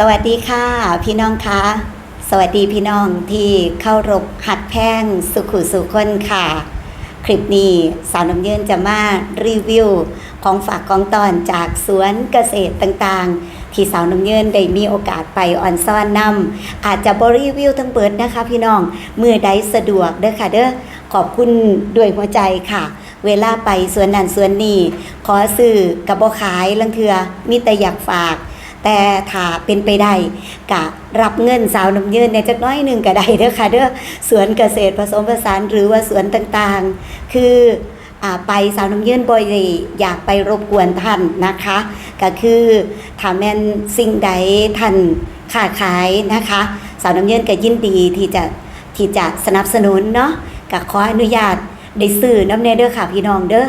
สวัสดีค่ะ พี่น้องคะสวัสดีพี่น้องที่เข้ารบหัดแพงสุขุสุคนค่ะ คลิปนี้สาวน้ำเยินจะมารีวิว ของฝากของตอนจากสวนเกษตรต่างๆ ที่สาวน้ำเยินได้มีโอกาสไปออนซ่อนนำอาจจะบรีวิวทั้งเปิดนะคะ พี่น้องเมื่อใดสะดวกเด้อค่ะเด้อขอบคุณด้วยหัวใจค่ะ เวลาไปสวนนั้นสวนนี้ขอซื้อกับบขายลังเทือมีแต่อยากฝาก แต่ถ้าเป็นไปได้กะรับเงินสาวน้ำเยืนในจักน้อยหนึ่งก็ได้เด้อค่ะเด้อสวนเกษตรผสมผสานหรือว่าสวนต่างๆ คืออไปสาวน้ำเยืนบ่อยอยากไปรบกวนท่านนะคะ ก็คือถ้าแม่นสิ่งใดท่านค้าขายนะคะ สาวน้ำเยืนก็ยินดีที่จะที่จะสนับสนุนเนาะก็ขออนุญาตได้ซื้อน้ำเนเด้อค่ะพี่น้องเด้อ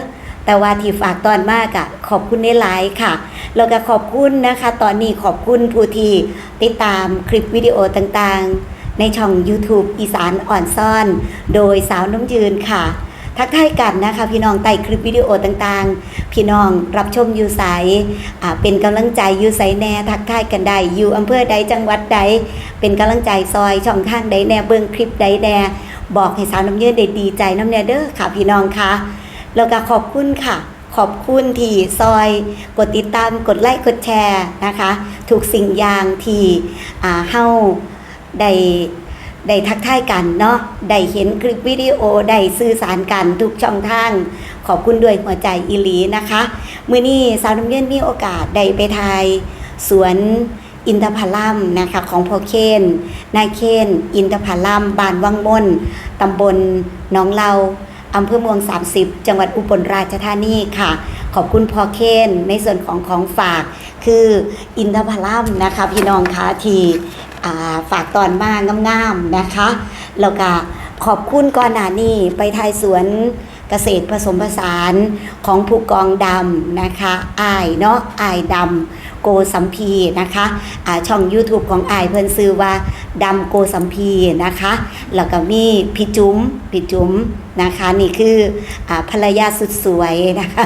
แต่ว่าที่ฝากตอนมากอะขอบคุณในไลน์ค่ะแล้วก็ขอบคุณนะคะ ตอนนี้ขอบคุณผู้ที่ติดตามคลิปวิดีโอต่างๆ ในช่อง YouTube อีสานอ่อนซ่อน โดยสาวน้ำยืนค่ะ ทักทายกันนะคะ พี่น้องใต้คลิปวิดีโอต่างๆ พี่น้องรับชมอยู่ไสเป็นกำลังใจอยู่ไสแน่ทักทายกันได้อยู่อำเภอใดจังหวัดใด เป็นกำลังใจซอยช่องทางใดแน่เบิ่งคลิปใดแน่บอกให้สาวน้ำยืนได้ดีใจน้ำแน่เด้อค่ะพี่น้องค่ะ แล้วก็ขอบคุณค่ะ ขอบคุณที่ซอย กดติดตามกดไลค์กดแชร์นะคะถูกสิ่งอย่างที่อ่าเฮาได้ได้ทักทายกันเนาะได้เห็นคลิปวิดีโอได้สื่อสารกันทุกช่องทาง ขอบคุณด้วยหัวใจอีหลีนะคะ มื้อนี้สาวน้ำเย็นมีโอกาสได้ไปทายสวนอินทผลัมนะคะของพ่อเคนนายเคนอินทผลัมบ้านวังมนตำบลหนองเลา อำเภอเมือง 30 จังหวัดอุบลราชธานีค่ะ ขอบคุณพอเคนในส่วนของของฝาก คืออินทผลัมนะคะพี่น้องคะที่ฝากตอนมากงามๆนะคะ แล้วก็ขอบคุณก่อนหน้านี้ไปทายสวนเกษตรผสมผสานของผู้กองดำนะคะอายเนาะอายดำ สัมพีนะคะอ่าช่อง YouTube ของอายเพิ่นซื้อว่าดำโกสัมพีนะคะ แล้วก็มีพี่จุ๋มพี่จุ๋มนะคะ นี่คืออภรรยาสุดสวยนะคะ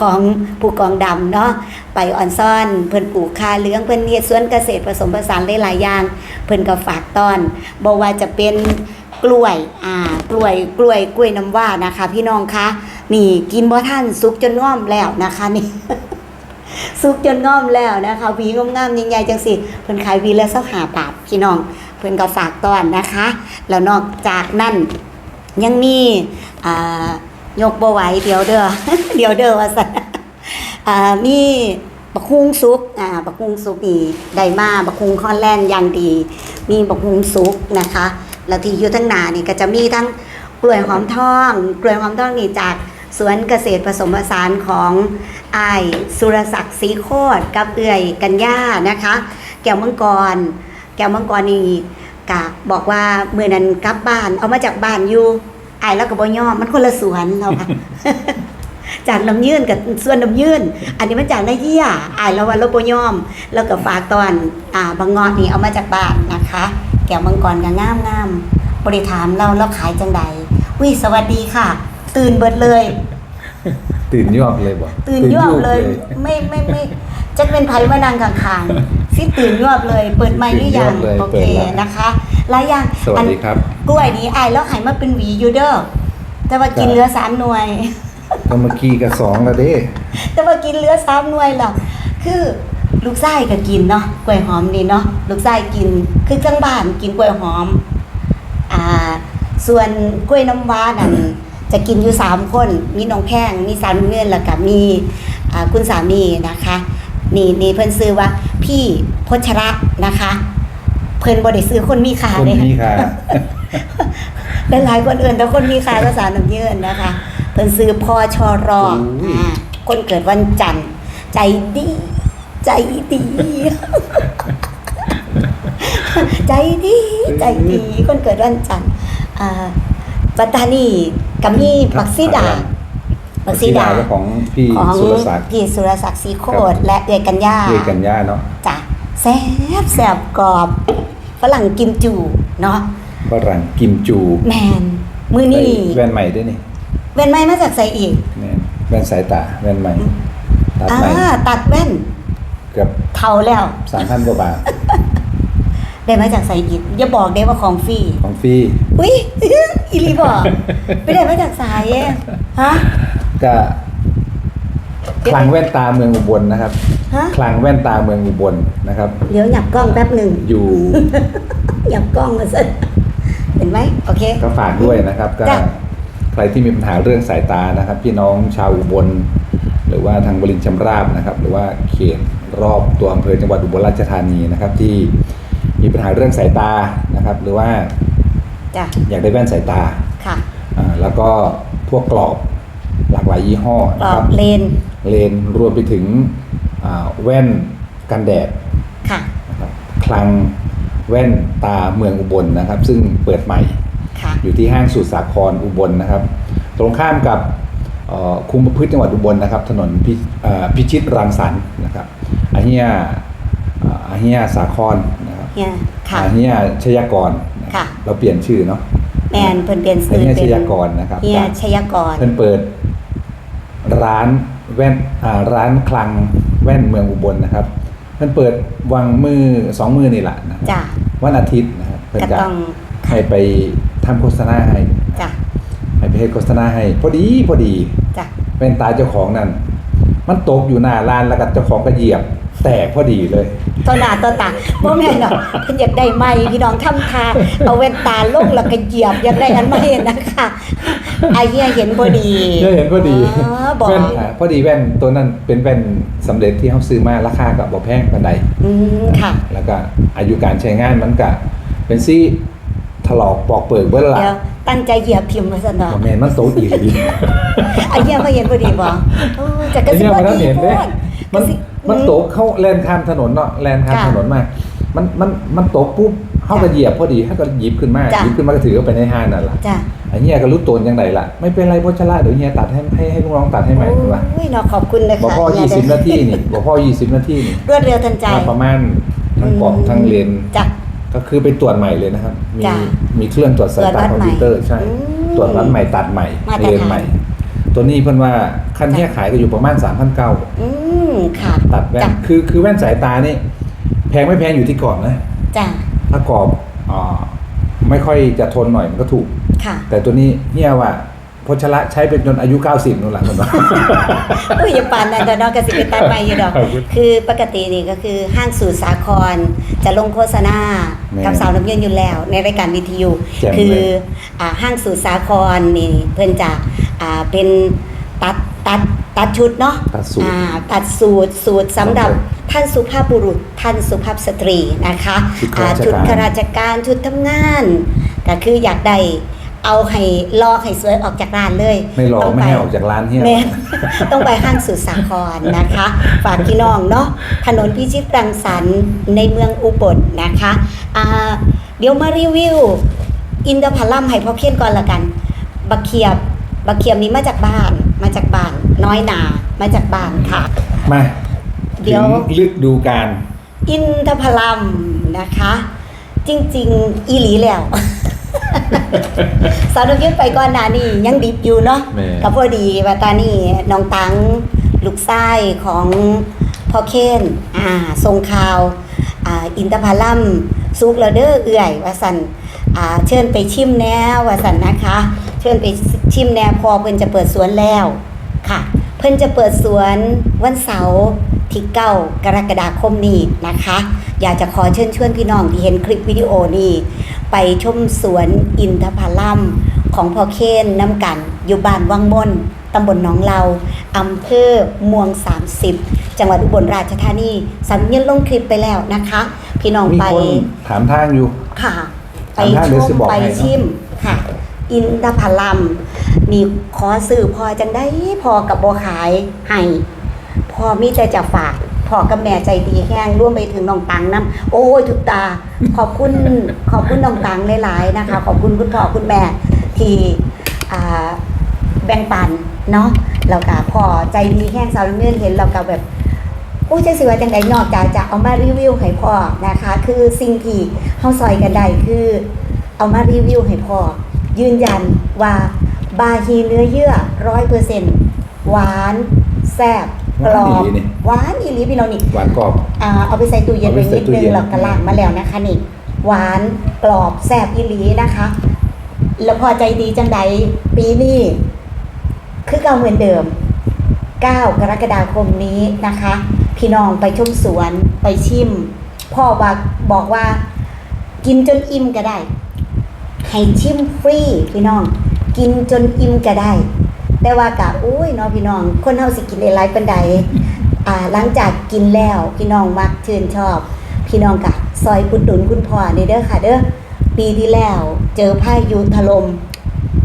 ของผู้กองดำเนาะไปออนซ่อน เพิ่นปลูกคาเหลืองเพิ่นเฮ็ดสวนเกษตรผสมผสานหลายๆอย่าง เพิ่นก็ฝากต้อนบอกว่าจะเป็นกล้วย อ่า กล้วย กล้วย กล้วยน้ำว้านะคะ พี่น้องคะ นี่กินบ่ทันสุกจนง่อมแล้วนะคะนี่ สุกจนง่อมแล้วนะคะหวีงามๆใหญ่ๆจังสิเพิ่นขายหวีละสักหาบาทพี่น้อง เพิ่นก็ฝากต้อนนะคะ แล้วนอกจากนั้นยังมีอ่ายกบ่ไหวเดี๋ยวเด้อเดี๋ยวเด้อว่าซั่นอ่ามีบักฮุงซุกอ่าบักฮุงซุกนี่ได้มาบักฮุงคอนแลนด์อย่างดี มีบักฮุงซุกนะคะ แล้วที่อยู่ทั้งหนานี่ก็จะมีทั้งกล้วยหอมทอง กล้วยหอมทองนี่จาก สวนเกษตรผสมผสานของไอสุรศักดิ์ศรีโคตรกับเอื่อยกัญญานะคะ แก้วมังกร แก้วมังกรนี่กะบอกว่าเมื่อนั้นกลับบ้าน เอามาจากบ้านอยู่ไอแล้วก็บ่ยอมมันคนละสวนเราค่ะจากน้ำยื่นกับส่วนน้ำยื่น อันนี้มาจากนาเยี่ยอายแล้วว่าเราบ่ยอม แล้วก็ฝากตอนอ่าบางงอนี่เอามาจากบ้านนะคะ แก้วมังกรก็งามงามบริถามเราเราขายจังใดอุ้ยสวัสดีค่ะ ตื่นเบิดเลย ตื่นยวบเลยบ่ตื่นยวบเลย ไม่ไม่ไม่จะเป็นไผมานั่งข้างๆสิตื่นยวบเลย เปิดไมค์หรือยังตื่นยวบเลยโอเปิเคดแล้วนะคะแล้วยังสวัสดีครับอันกล้วยนี้อายแล้วหายมาเป็นหวีอยู่เด้อแต่ว่ากินจ้ะเหลือสามหน่วยก็เมื่อกี้กับสองแล้วเด้แต่ว่ากินเหลือสามหน่วยหรอกคือลูกไส้ก็กินเนาะกล้วยหอมนี่เนาะลูกไส้กินคือจังบ้านกินกล้วยหอม อ่า ส่วนกล้วยน้ำว้านั่น จะกินอยู่สามคนมีน้องแข้งมีสามเงื่อนแล้วก็มีอ่าคุณสามีนะคะนี่นี่เพิ่นซื้อว่าพี่พชระนะคะ เพิ่นบ่ได้ซื้อคนมีขาคนเลยนี้ค่ะหลายๆคนอื่นแต่คนมีขาภาษาหนุ่มยืนนะคะ เพิ่นซื้อพอชอรอโอ้ยอ่าคนเกิดวันจันทร์ใจดี ใจดี ใจดี ใจดี คนเกิดวันจันทร์อ่าปัตตานี กับมีปักซีดาปักซีดาเจ้าของพี่ของสุรศักดิ์พี่สุรศักดิ์ศรีโคครัตรบและเอยกัญญาเยกันย่าเนาะจ้ะแซ่บแซ่บกรอบฝรั่งกิมจูเนาะฝรั่งกิมจู แมนมือนี่ใส่แว่นใหม่ด้วยนี่เว้นไม้มาจากใส่อีกแม่นแว่นสายตาแว่นใหม่ตัดอ่าใหม่ตัดแว่นเกือบเท่าแล้วสามพันกว่าบาท ได้มาจากไสอิดอย่าบอกได้ว่าของฟรีของฟรีอุ้ยอีหลีบอกไปได้มาจากสายเองฮะก็คลังแว่นตาเมืองอุบลนะครับฮะคลังแว่นตาเมืองอุบลนะครับ เดี๋ยวหยับกล้องแป๊บหนึ่งอยู่หยับกล้องมาสิเห็นไหมโอเค ก็ฝากด้วยนะครับก็จ้ะใครที่มีปัญหาเรื่องสายตานะครับ พี่น้องชาวอุบลหรือว่าทางบรินทร์ชำราบนะครับ หรือว่าเขตรอบตัวอำเภอจังหวัดอุบลราชธานีนะครับ ที่ มีปัญหาเรื่องสายตานะครับ หรือว่าจ้ะอยากได้แว่นสายตาค่ะอ่าแล้วก็พวกกรอบหลากหลายยี่ห้อกรนะอครับบเลนเลนส์รวมไปถึงอ่าแว่นกันแดด ค่ะ นะครับคลังแว่นตาเมืองอุบลนะครับ ซึ่งเปิดใหม่ค่ะ อยู่ที่ห้างสุดสาครอุบลนะครับ ตรงข้ามกับเอ่อคุมประพฤติจังหวัดอุบลนะครับ ถนนพิเอ่อพิชิตรังสรรค์นะครับอาเฮียเอ่ออาเฮียสาคร นะครับเนี่ยค่ะอาเฮียชยากรนะค่ะ เราเปลี่ยนชื่อเนาะแมนเพิ่นเปลี่ยนอาซื้อเฮียเป็ชนยากรนะครับเฮียชยากร เพิ่นเปิด ร้านแว่นอ่าร้านคลังแว่นเมืองอุบลนะครับเพิ่นเปิดวังมือสองมือนี่แหละนะครับจ้ะ วันอาทิตย์นะครับเพิ่นก็จะต้องให้ไปทำโฆษณาให้ จ้ะให้ไปให้โฆษณาให้ พอดีพอดี จ้ะเป็นตาเจ้าของนั่น มันตกอยู่หน้าร้านแล้วก็เจ้าของก็เหยียบ แตกพอดีเลยตัวหน้าตัวตาบ่แม่นหรอกเพิ่นอยากได้ไม้พี่น้องทำทาเอาแว่นตาลงแล้วก็เหยียบอยากได้อันใหม่นะคะไอ้เหี้ยเห็นบ่ดีเห็นพอดีอ๋อบอกแว่นอ่าพอดีแว่นตัวนั้นเป็นแว่นสำเร็จที่เขาซื้อมาราคาก็บ่แพงปานใดอืมค่ะ แล้วก็อายุการใช้งานมันก็เป็นซี่ถลอกปอกเปิกเบิ้ลละเดี๋ยวตั้งใจเหยียบพิมพ์มาซะเนาะบ่แม่นมันโตอีหลีไอ้เหี้ยบ่เห็นบ่ดีบ่โอ้จะกระไอ้สิเนี่ยบ่มันดีเห็นโพเด้ดมันกระสิ มันโตกเข้าแลนข้ามถนนเนาะแลนข้ามค่ะถนนมามันมันมันโตกปุ๊บเข้าก็เหยียบพอดีเขาก็หยิบขึ้นมาจ้ะหยิบขึ้นมาก็ถือเข้าไปในห้างนั่นล่ะจ้ะไอ้เหี้ยก็รู้ตนยังไงล่ะ ไม่เป็นไรพ่อชะละเดี๋ยวเฮียตัดให้ให้ให้ลูกน้องตัดให้ใหม่ถูกป่ะโอ้ยเนาะขอบคุณนะบอกคะพ่อเนี่ย20นาทีนี่บอกพ่อ20นาทีนี่รวดเร็วทันใจมาประมาณทั้งกรอบทั้งเลนจ้ะก็คือไปตรวจใหม่เลยนะครับ มีจ้ะมีเครื่องตรวจสายตรวจวัตาดคอมพิวเตอร์ใช่อืมตรวจวัดใหม่ตัดใหม่มาตรฐานเลนใหม่ ตัวนี้เพิ่นว่าคันเนี้ยขายก็อยู่ประมาณ3,900อืมค่ะ ตัดแว่จ้ะนคือคือแว่นสายตานี่แพงไม่แพงอยู่ที่กรอบนะ จ้ะถ้ากรอบอ่าไม่ค่อยจะทนหน่อยมันก็ถูก ค่ะแต่ตัวนี้เฮียว่าพชระใช้เป็นจนอายุ 90นู่นแหละคุณว่าอุ้ยอย่าปานนั้นแต่เนาะก็สิไปตัดใหม่อยู่ดอก ขอบคุณคือปกตินี่ก็คือห้างสูตรสาครจะลงโฆษณาแม่กับสาวน้ำเยืนอยู่แล้ว ในรายการวิทยุ แจ่มเลย คืออ่าห้างสูตรสาครนี่เพิ่นจะอ่าเป็นตัดตัด ตัดชุดเนาะตัดสูตรอ่าตัดสูตรสูตรสำหรับครับผมท่านสุภาพบุรุษท่านสุภาพสตรีนะคะชุดอ่าข้าราชการชุดข้าราชการชุดทำงานก็คืออยากได้เอาให้ลอกให้สวยออกจากร้านเลยไม่รอต้องไม่ปให้ออกจากร้านเฮียแม่นต้องไปห้างสุดสาครนะคะ ฝากพี่น้องเนาะถนนพิชิตรังสรรค์ในเมืองอุบลนะคะอ่าเดี๋ยวมารีวิว อินทผลัมให้พ่อเพี้ยนก่อนละกัน บักเขียบบักเขียบนี้มาจากบ้าน มาจากบ้านน้อยนา มาจากบ้านค่ะ มาเดี๋ถึยวงฤดูการอินทผลัมนะคะ จริง ๆ อีหลีแล้ว สาวนุกยืนไปก่อนหน้านี้ยังดิบอยู่เนาะแม่ก็พอดีว่าตานี่น้องตังลูกชายของพ่อเคนอ่าทรงข่าวอ่าอินทผลัมซุกแล้วเด้อเอื่อยว่าสันอ่าเชิญไปชิมแน่ว่าสันนะคะ เชิญไปชิมแน่พอเพิ่นจะเปิดสวนแล้วค่ะ เพิ่นจะเปิดสวนวันเสาร์ที่เก้ากรกฎาคมนี้นะคะ อยากจะขอเชิญชวนพี่น้องที่เห็นคลิปวิดีโอนี้ไปชมสวนอินทผลัมของพ่อเคนน้ำกัน อยู่บ้านวังมนตำบลหนองเราอำเภอเมือง30 จังหวัดอุบลราชธานีสัญญาณลงคลิปไปแล้วนะคะ พี่น้องมีไปคนถามทางอยู่ค่ะ ไปทางด้านชเดี๋ยวมสิบอกไปให้เนอะชิมค่ะ อินทผลัมนี่ขอสื่อพอจังได้พอกับโบขายให้พอมีแต่จะฝากพอกับแม่ใจดีแห้งร่วมไปถึงน้องตังน้ำโอ้ยทุกตา ขอบคุณขอบคุณน้องตังหลายๆนะคะ ขอบคุณคุณพ่อคุณแม่ที่แบ่งปันเนาะแล้วก็พอใจดีแห้งสาวเมื่อนเห็นเราก็แบบโอ้ยจะสิว่าจังไดนอกจากจะเอามารีวิวให้พ่อนะคะ คือสิ่งที่เฮาซอยกันได้คือ เอามารีวิวให้พ่อ ยืนยันว่าบาฮีเนื้อเยื่อร้อยเปอร์เซ็นต์หวานแซ่บกรอหวานบอีหลีนี่หวานอีหลีพี่น้องนี่หวานกรอบอ่าเอาไปใส่ตู้เย็นเอาไว้ไปใส่นิดตู้นึงเย็นแล้วก็ล้างมาแล้วนะคะนี่หวานกรอบแซ่บอีหลีนะคะ แล้วพอใจดีจังใดปีนี้คือเก่าเหมือนเดิม 9 กรกฎาคมนี้นะคะ พี่น้องไปชมสวนไปชิม พ่อว่าบอกว่ากินจนอิ่มก็ได้ ให้ชิมฟรีพี่น้อง กินจนอิ่มก็ได้ แต่ว่ากะอุ้ยเนาะพี่น้อง คนเฮาสิกินได้หลายปานใดอ่าหลังจากกินแล้วพี่น้องมักชื่นชอบ พี่น้องกะซอยกุดดุนคุณพ่อนี่เด้อค่ะ เด้อปีที่แล้ว เจอพายุถล่ม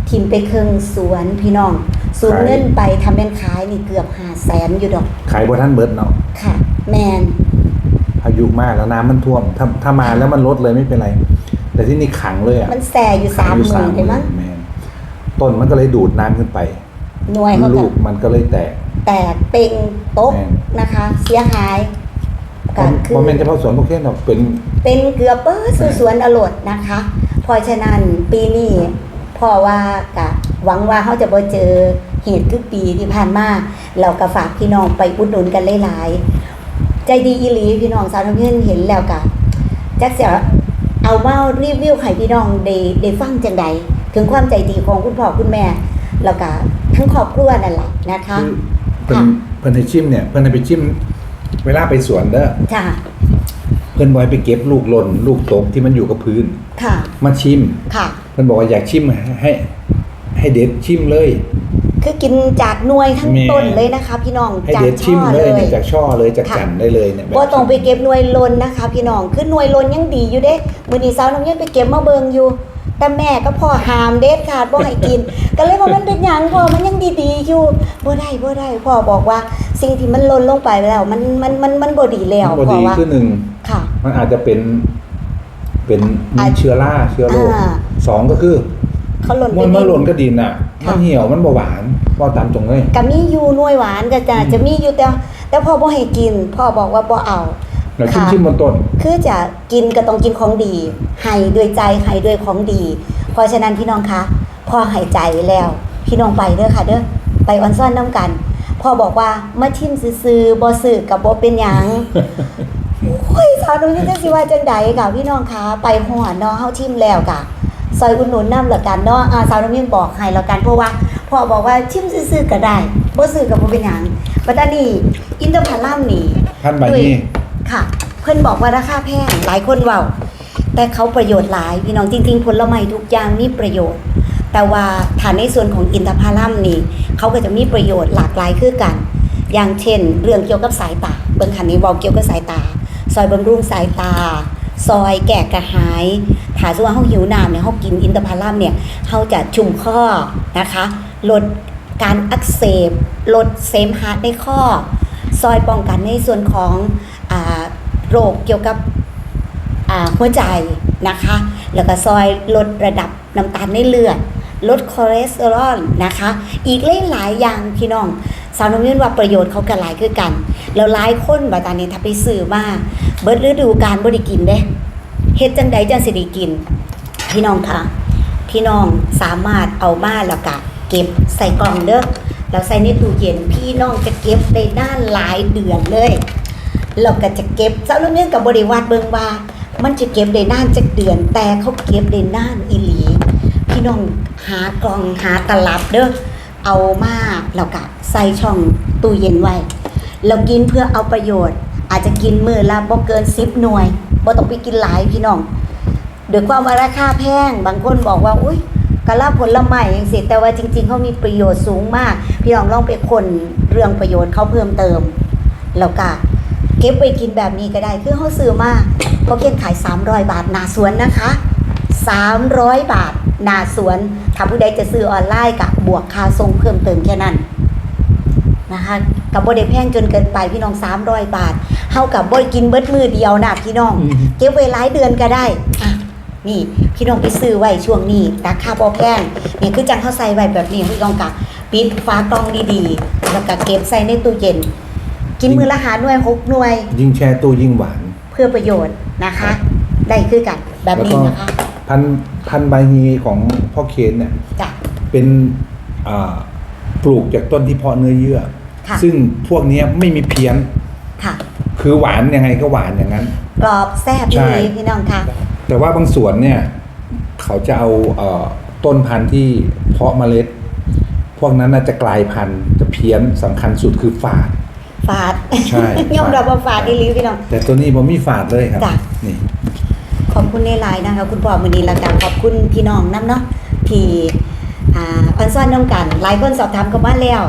ทิมไปเครื่องสวนพี่น้องสูญขายเงินไปทำเป็นขายนี่เกือบห้าแสนอยู่ดอก ขายบนท่านเบิร์ดเนาะค่ะ แมนพายุมากแล้วน้ำมันท่วมถ้าถ้ามาแล้วมันลดเลยไม่เป็นไร แต่ที่นี่ขังเลยอะมันแส่อยู่สามหขัมื่งนอเลยมั้งแม่นต้นมันก็เลยดูดน้ำขึ้นไปหน่วยเขาลูก็กมันก็เลยแตก แตกเป่งโต๊ะแม่นนะคะ เสียหายก็คือโมเมนต์เฉพาะสวนพวกเนี้ยเนาะเป็น เป็นเกือบเปิดสู่สวนอรดนะคะเพราะฉะนั้นปีนี้พ่อว่ากะหวังว่าเขาจะบ่เจอเหตุคือปีที่ผ่านมาเราก็ฝากพี่น้องไปอุดหนุนกันหลายๆ ใจดีอีหลีพี่น้องสาวน้ำเงินเห็นแล้วกะจักเสีย เอามารีวิวให้พี่น้องได้ได้ฟังจังใดถึงความใจดีของคุณพ่อคุณแม่ แล้วก็ทั้งครอบครัวนั่นแหละนะคะคือเพิ่นค่ะเพิ่นให้ชิมเนี่ยเพิ่นให้ไปชิมเวลาไปสวนเด้อค่ะเพิ่นบอยไปเก็บลูกหล่นลูกตกที่มันอยู่กับพื้น ค่ะ มาชิม ค่ะ เพิ่นบอกว่าอยากชิมให้ให้เด็ดชิมเลย คือกินจากหน่วยทั้งแม่ต้นเลยนะคะ พี่น้องให้จากเด็ดชิช่มอเลเลยยเนี่ยจากช่อเลยจากค่ะจันได้เลยเนี่ยแบบบ่ต้องไปเก็บหน่วยลนนะคะ พี่น้องคือหน่วยลนยังดีอยู่เด้มื้อนี้สาวน้ำเย็นไปเก็บมาเบิงอยู่ แต่แม่ก็พ่อหามเด็ดขาดบ่ให้กิน ก็เลยว่ามันเป็นหยังพ่อมันยังดีๆอยู่บ่ได้บ่ได้พ่อบอกว่าสิ่งที่มันลนลงไปแล้ว มันมันมันมันบ่ดีแล้วพอพ่อดีว่าคือหนึ่งค่ะ มันอาจจะเป็น เป็นอามีเชื้อราเชื้อโรคอ่า สองก็คือ เขาลนไปมันมันหล่นดิก็ดินอะค่ะ มันเหี่ยวมันเบาหวานว่าตามตรงเลยก็มีอยู่หน่วยหวานก็จะอืมจะมีอยู่แต่ แต่พ่อบ่ให้กิน พ่อบอกว่าบ่เอาแล้วชิมค่ะชิมบนต้น คือจะกินก็ต้องกินของดีให้ด้วยใจให้ด้วยของดี เพราะฉะนั้นพี่น้องคะพ่อให้ใจแล้ว พี่น้องไปเด้อค่ะเด้อไปออนซ่อนน้ำกันพ่อบอกว่ามาชิมซื้อๆบ่ซื้อกับบ่เป็นหยังโอ้ยสาวนุ่นนี่จะสิว่าจังใดกับพี่น้องคะไปหอดเนาะเฮาชิมแล้วกะ ซอยอุดหนุนน้ำละกันเนาะอ่าสาวนุ่นยังบอกให้ละกันเพราะว่าพ่อบอกว่าชิมซื้อๆก็ได้บ่ซื้อกับบ่เป็นหยังปัตตานีอินทผลัมนี่ท่านใบนี้ค่ะ เพื่อนบอกว่าราคาแพงหลายคนเว่าแต่เขาประโยชน์หลายพี่น้องจริงๆผลไม้ทุกอย่างมีประโยชน์ แต่ว่าฐานในส่วนของอินทผลัมนี่เขาก็จะมีประโยชน์หลากหลายคือกัน อย่างเช่น เรื่องเกี่ยวกับสายตาเบื้องขันนี้บอกเกี่ยวกับสายตา ซอยบำรุงสายตา ซอยแก่กระหายถ้าสมมติว่าเขาหิวน้ำเนี่ยเขากินอินทผลัมเนี่ยเขาจะชุ่มข้อนะคะ ลดการอักเสบ ลดเสมหะในข้อ ซอยป้องกันในส่วนของอโรคเกี่ยวกับหัวใจนะคะ แล้วก็ซอยลดระดับน้ำตาลในเลือด ลดคอเลสเตอรอลนะคะ อีกหลายๆอย่างพี่น้อง สาวน้ำยืนว่าประโยชน์เขาก็หลายคือกัน แล้วหลายคนบาตอนนี้ถ้าไปซื้อมาเบิดฤดูการบริกินเด้เฮ็ดจังใดจังสิได้กิน พี่น้องคะพี่น้องสามารถเอามาแล้วก็เก็บใส่กล่องเด้อแล้วใส่ในตู้เย็นพี่น้องจะเก็บได้นานหลายเดือนเลยเราก็จะเก็บเจ้าลูกเนื่กับบริวารเบิงว่ามันจะเก็บได้นานจักเดือนแต่เขาเก็บได้นานอีหลี พี่น้องหากล่องหาตลับเด้อ เอามาแล้วก็ใส่ช่องตู้เย็นไว้ เรากินเพื่อเอาประโยชน์ อาจจะกินมือละบ่เกิน10หน่วยบ่ต้องไปกินหลายพี่น้องด้วยความว่าราคาแพงบางคนบอกว่าอุ้ยกะลาผลไม้อย่างสิแต่ว่าจริง ๆเขามีประโยชน์สูงมาก พี่น้องลองไปคนเรื่องประโยชน์เขาเพิ่มเติมแล้วก็เก็บไว้กินแบบนี้ก็ได้คือเขาซื้อมาเพราเพียงขาย 300 บาทนาสวนนะคะ 300 บาทหนาสวนถ้าผู้ใดจะซื้อออนไลน์กับบวกค่าส่งเพิ่มเติมแค่นั้นนะคะกับบ่ได้แพงจนเกินไปพี่น้อง 300 บาทเฮากับบ่ได้กินเบิดมือเดียวนะพี่น้องอืมเก็บไว้หลายเดือนก็ได้อะนี่พี่น้องไปซื้อไว้ช่วงนี้ราคาบ่แพงนี่คือจังเขาใส่ไว้แบบนี้พี่น้องกะปิดฝากล่องดีๆ แล้วก็เก็บใส่ในตู้เย็น กินมือละหาหน่วยหกหน่วย ยิ่งแช่ตู้ยิ่งหวาน เพื่อประโยชน์นะคะ ได้คือกันแบบนี้นะคะ พันพันใบฮีของพ่อเคนเนี่ยจ้ะ เป็นอ่าปลูกจากต้นที่เพาะเนื้อเยื่อ ค่ะ ซึ่งพวกเนี้ยไม่มีเพี้ยน ค่ะ คือหวานยังไงก็หวานอย่างนั้น กรอบแซ่บใช่ ดีพี่น้องค่ะ แต่ว่าบางสวนเนี่ย เขาจะเอาเอ่อต้นพันธุ์ที่เพาะเมล็ด พวกนั้นน่าจะกลายพันธุ์จะเพี้ยนสำคัญสุดคือฝาด ฝาดใช่ ยอมรับว่าฝาดดีหลีพี่น้อง แต่ตัวนี้ผมมีฝาดเลยครับ จ้ะ นี่ ขอบคุณในไลน์นะคะ คุณพ่อมือนี้และกันขอบคุณพี่น้องน้ำเนาะที่อ่าออนซ่อนน้องกัน หลายคนสอบถามกันมาแล้ว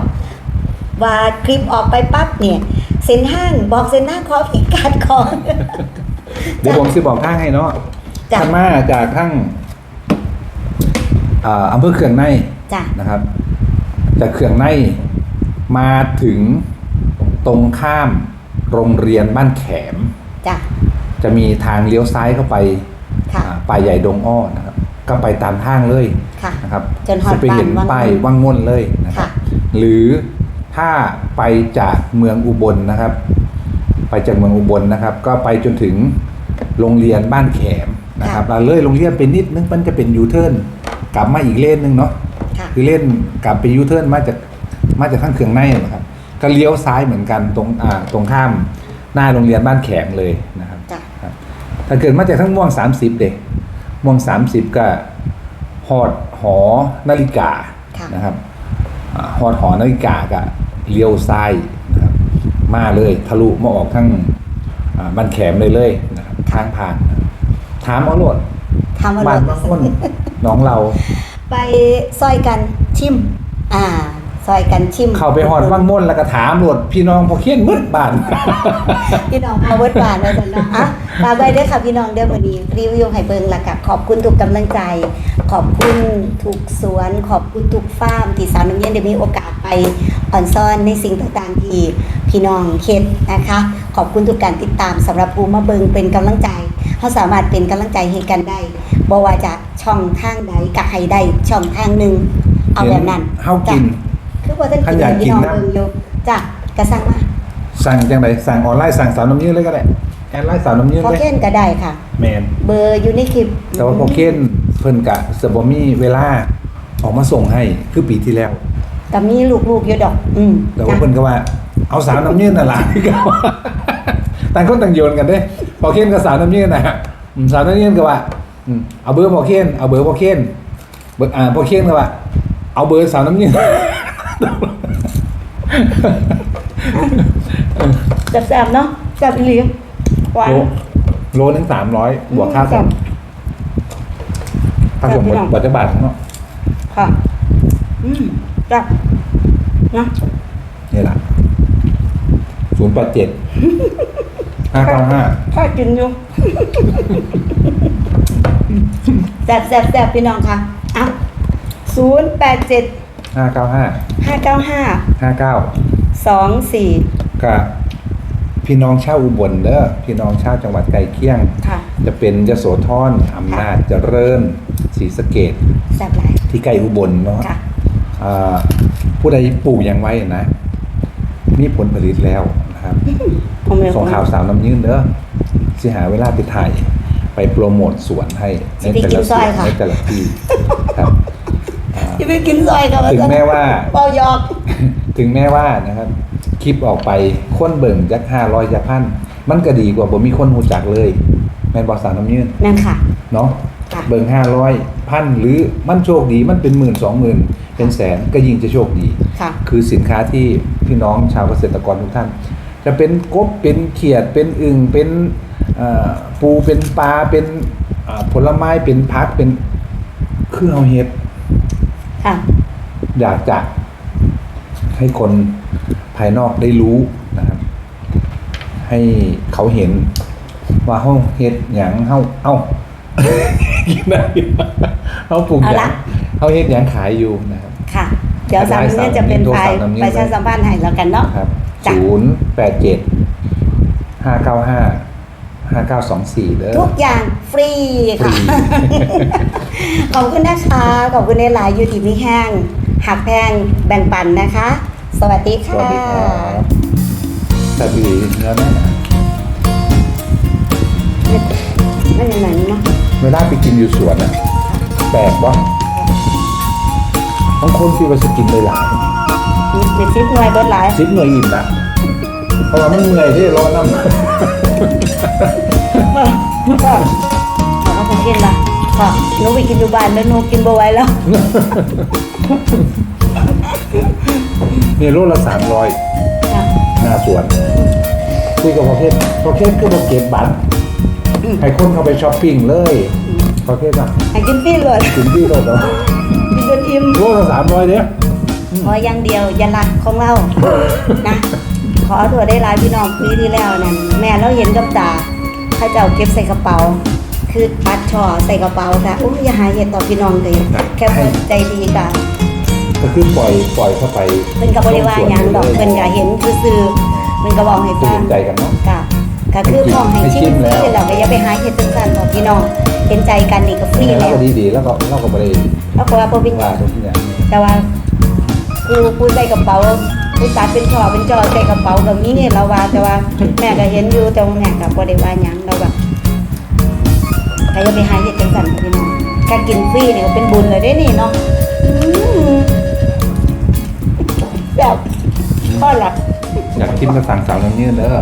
ว่าคลิปออกไปปั๊บเนี่ยเซ็นห้างบอกเซ็นห้างขอพิกัดก่อนเดี๋ยวผมจะบอกข้างให้เนาะจ้ะธรรมาจากทั้งอ่าอำเภอเขื่องในจ้ะนะครับ จากเขื่องในมาถึงตรงข้ามโรงเรียนบ้านแขม จ้ะ จะมีทางเลี้ยวซ้ายเข้าไปค่ะ อ่าป่าใหญ่ดงอ้อนะครับก็ไปตามทางเลยค่ะ นะครับจนฮอดจะไปเห็นบ้านวังป้ายวังม่นเลยนะครับค่ะหรือถ้าไปจากเมืองอุบลนะครับ ไปจากเมืองอุบลนะครับ ก็ไปจนถึงโรงเรียนบ้านแขมนะครับเราเลยโรงเรียนไปนิดนึงมันจะเป็นยูเทิร์นกลับมาอีกเลนนึงเนาะ ค่ะ คือเล่นกลับไปยูเทิร์นมาจากมาจากข้างเคืองในนะครับ ก็เลี้ยวซ้ายเหมือนกันตรงอ่าตรงข้ามหน้าโรงเรียนบ้านแขมเลยนะครับจ้ะครับ ถ้าเกิดมาจากทั้งม่วง30เด็กม่วง30ก็หอดหอนาฬิกาค่ะนะครับอ่าหอดหอนาฬิกาก็เลี้ยวซ้ายนะครับมาเลยทะลุมาออกทั้งอ่าบ้านแขมเลยเลยนะครับทางผ่านนะครับถามเอาโหลดทำมาบ้านเลบางยคนน้องเรา ไปซอยกันชิม อ่า ซอยกันชิมเข้าไปหอดว่างม่นแล้วก็ถามโหลดพี่น้องพอเขียนมืดบาน พี่น้องมาเวิร์ดบานไว้กันเนาะอะตามไปเด้อค่ะพี่น้องเด้อวันนี้รีวิวให้เบิ่งและกับขอบคุณทุกกำลังใจ ขอบคุณทุกสวน ขอบคุณทุกฟาร์มที่สาวน้ำเย็นได้มีโอกาสไปอ่อนซ่อนในสิ่งต่างๆที่พี่น้องเฮ็ดนะคะ ขอบคุณทุกการติดตามสำหรับผู้มาเบิ่งเป็นกำลังใจเขาสามารถเป็นกำลังใจให้กันได้บ่ว่าจะช่องทางใดก็ให้ได้ช่องทางหนึ่งเอาแบบนั้นเฮากิน จ้ะคือว่าท่านท่านกินอยากพี่น้องกินนะ เบิ่งอยู่จ้ะกระซังมาสั่งจังไดสั่งออนไลน์สั่งสาวน้ำยืดเลยก็ได้แอดไลน์สาวน้ำยืดพอเลยเค้นก็ได้ค่ะ แมนเบอร์อยู่ในคลิปแต่ว่าพอเค้นเพิ่นกะเสบมีเวลาออกมาส่งให้คือปีที่แล้วก็มีลูกๆอยู่ดอก อืมแต่ว่าจ้ะเพิ่นก็ว่า เอาสาวน้ำยืดน่ะล่ะที่เขาต่างคนต่างโยนกันเด้พอเค้นกับสาวน้ำยืดนะฮะอืมสาวน้ำยืดก็ว่าอืมเอาเบอร์พอเค้นเอาเบอร์พอเค้นเบอร์อ่าพอเค้นก็ว่า เอาเบอร์สาวน้ำยืด แซ่บๆเนาะแซ่บอีหลีหวาน โลโลนึงสามร้อยบวกค่าส่งค่าส่งครับพี่น้องบาทจะบาทเนาะค่ะ อืมจ้ะนะนี่แหละศูนย์แปดเจ็ดห้าเก้าห้าถ้ากินอยู่แซ่บแซ่บแซ่บพี่น้องค่ะอะศูนย์แปดเจ็ดห้าเก้าห้า ห้าเก้าห้าห้าเก้าสองสี่กับพี่น้องชาวอุบลเด้อพี่น้องชาวจังหวัดไกลเคียง ค่ะ จะเป็นยโสธรอำนาจเจริญศรีสะเกดแซ่บหลายที่ใกล้อุบลเนาะค่ะ อ่าผู้ใดปลูกยังไว้นะ มีผลผลิตแล้วนะครับ ผมเลยส่งข่าวสาวน้ำยืนเด้อสิหาเวลาไปถ่าย ไปโปรโมทสวนให้ในแต่ละสวนในแต่ละที่ครับอ่า จะไปกินซอยกับถึงแม้ว่าเบายอกถึงแม้ว่านะครับ คลิปออกไปคนเบิ่งจักห้าร้อยจักพันมันก็ดีกว่าบ่มีคนหูจักเลยแม่นบอกสาวน้ำยืนนั่นค่ะ เนาะค่ะ เบิ่งห้าร้อยพันหรือมันโชคดีมันเป็นหมื่นสองหมื่นเป็นแสนก็ยิ่งจะโชคดี ค่ะ คือสินค้าที่พี่น้องชาวเกษตรกรทุกท่าน จะเป็นกบเป็นเขียดเป็นอึ่งเป็นเอ่อปูเป็นปลาเป็นอ่าผลไม้เป็นพักเป็นเครื่องเอาเห็ด ค่ะ อยากจะให้คนภายนอกได้รู้นะครับ ให้เขาเห็นว่าเฮาเฮ็ดหยังเฮาเอ้ากินได้เฮาปลูกหเอายัละงเฮาเฮ็ดหยังขายอยู่นะครับ ค่ะ เดี๋ยวสามนี้จะเป็นโทรไฟศัพท์นำนี้ประชาสัมพันธ์ให้แล้วกันเนาะครับจ้ะศูนย์แปดเจ็ดห้าเก้าห้า ห้าเก้าสองสี่เด้อ ทุกอย่างฟรีค่ะ ฟรี ขอบคุณนะคะ ขอบคุณในหลายอยู่ที่มีแห้งหักแพงแบ่งปันนะคะ สวัสดีสค่ะ วัสดีครับสวัสดีเนื้อแน่นะไม่อย่างนั้นเนาะเวลาไปกินอยู่สวนอะแปลกว่าบางคนคิดว่าจะกินหลายๆมีซิปหน่วยเบิดหลายซิปหน่วยอิ่มละเพราะว่ามันเหนื่อยที่รอน้ำ ก็ขอเขาคงกินละขอหนูไปกินอยู่บ้านแล้วหนูกินบ่ไหวแล้วเนี่ยโลละสามร้อยค่ะหน้าสวนคุยกับประเภทประเภทคือประเก็บบัตรอืมให้คนเข้าไปช้อปปิ้งเลยประเภทอะให้กินฟรีเลยถึงที่รถแล้วกินจนอิ่มโลละสามร้อยเนี่ยขออย่างเดียวอย่าลักของเรานะ ขอตัวได้หลายพี่น้องปีที่แล้วนั่นแม่เราเห็นกับตาเข้าเจ้าเก็บใส่กระเป๋า คือปัดช่อใส่กระเป๋าค่ะอุ้ยอย่าหาเหตุต่อพี่น้องเลยแค่เพิ่นใจดีกะก็คือปล่อยปล่อยเข้าไปเพิ่นก็บ่ได้ว่าหยังดอกเพิ่นก็เห็นซื่อๆเพิ่นก็บอกให้คือฟังเห็นใจกันเนาะกะก็คือพร้อมให้ให้ชิชิมมฟแล้วรีแล้วก็อย่าไปหาเฮ็ดจังซั่นบอกพี่น้องเห็นใจกันนี่ก็ฟรีแล้แล้ววก็ดีๆแล้วก็เราก็ไม่ได้แล้วก็ว่าบ่เป็นหยัว่างตรงที่เนี่ยแต่ว่า กูกูใส่กระเป๋ากูตัดเป็นช่อเป็นจอใส่กระเป๋าก็มีเนี่ยเราว่าแต่ว่าแม่ก็เห็นอยู่แต่ว่าแม่ก็บ่ได้ว่าหยังเราแบบก็อย่าไปหาเฮ็ดจังซั่นพี่น้องแค่กินฟรีเนี่ก็เป็นบุญเลยด้นี่เนาะอืมแบบพ่อหลักอยากกินก็สั่งสาวน้ำเยื่อเด้อ